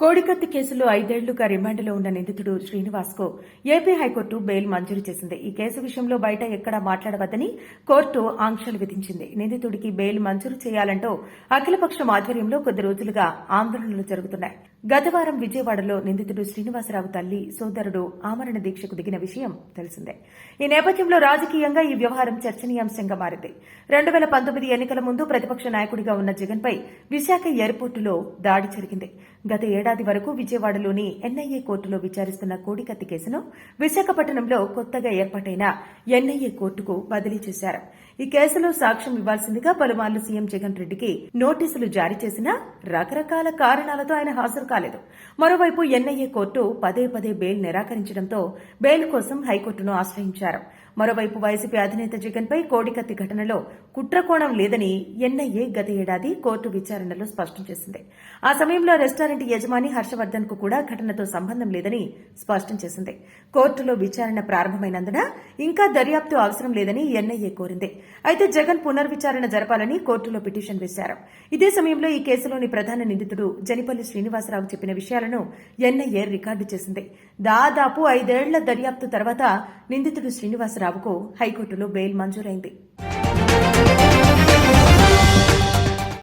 కోడికత్తి కేసులో ఐదేళ్ళుగా రిమాండ్లో ఉన్న నిందితుడు శ్రీనివాస్కు ఏపీ హైకోర్టు బెయిల్ మంజూరు చేసింది. ఈ కేసు విషయంలో బయట ఎక్కడా మాట్లాడవద్దని కోర్టు ఆంక్షలు విధించింది. నిందితుడికి బెయిల్ మంజూరు చేయాలంటూ అఖిలపక్షం ఆధ్వర్యంలో కొద్ది రోజులుగా ఆందోళనలు జరుగుతున్నాయి. గత వారం విజయవాడలో నిందితుడు శ్రీనివాసరావు తల్లి సోదరుడు ఆమరణ దీక్షకు దిగిన విషయం తెలిసిందే. ఈ నేపథ్యంలో రాజకీయంగా ఈ వ్యవహారం చర్చనీయాంశంగా మారింది. రెండు వేల పంతొమ్మిది ఎన్నికల ముందు ప్రతిపక్ష నాయకుడిగా ఉన్న జగన్పై విశాఖ ఎయిర్పోర్టులో దాడి జరిగింది. గత ఏడాది వరకు విజయవాడలోని ఎన్ఐఏ కోర్టులో విచారిస్తున్న కోడికత్తి కేసును విశాఖపట్నంలో కొత్తగా ఏర్పాటైన ఎన్ఐఏ కోర్టుకు బదిలీ చేశారు. ఈ కేసులో సాక్ష్యం ఇవ్వాల్సిందిగా పలుమార్లు సీఎం జగన్ రెడ్డికి నోటీసులు జారీ చేసినా రకరకాల కారణాలతో ఆయన హాజరు కాలేదు. మరోవైపు ఎన్ఐఏ కోర్టు పదే పదే బెయిల్ నిరాకరించడంతో బెయిల్ కోసం హైకోర్టును ఆశ్రయించారు. మరోవైపు వైసీపీ అధినేత జగన్పై కోడికత్తి ఘటనలో కుట్రకోణం లేదని ఎన్ఐఏ గత ఏడాది కోర్టు విచారణలో స్పష్టం చేసింది. ఆ సమయంలో రెస్టారెంట్ యజమాని హర్షవర్ధన్కు కూడా ఘటనతో సంబంధం లేదని స్పష్టం చేసింది. కోర్టులో విచారణ ప్రారంభమైనందున ఇంకా దర్యాప్తు అవసరం లేదని ఎన్ఐఏ కోరింది. అయితే జగన్ పునర్విచారణ జరపాలని కోర్టులో పిటిషన్ వేశారు. ఇదే సమయంలో ఈ కేసులోని ప్రధాన నిందితుడు జనిపల్లి శ్రీనివాసరావు చెప్పిన విషయాలను ఎన్ఐఏ రికార్డు చేసింది. దాదాపు ఐదేళ్ళ దర్యాప్తు తర్వాత నిందితుడు రావుకు హైకోర్టులో బెయిల్ మంజూరైంది.